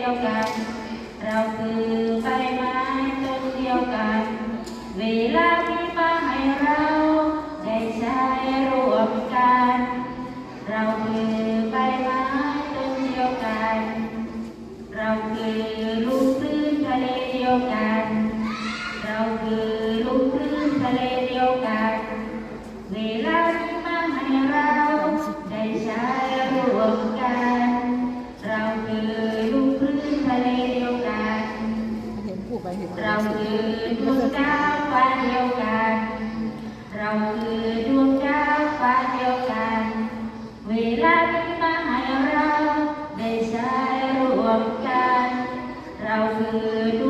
ียวกัน เราคือใบไม้ต้นเดียวกัน เวลาที่มาให้เราได้ใช้ร่วมกัน เราคือใบไม้ต้นเดียวกัน เราคือลูกคลื่นทะเลเดียวกัน เราคือลูกคลื่นทะเล เราคือดวงดาวฟ้าเดียวกัน เราคือดวงดาวฟ้าเดียวกัน เวลาที่มาให้เราได้ใช้ร่วมกัน เราคือ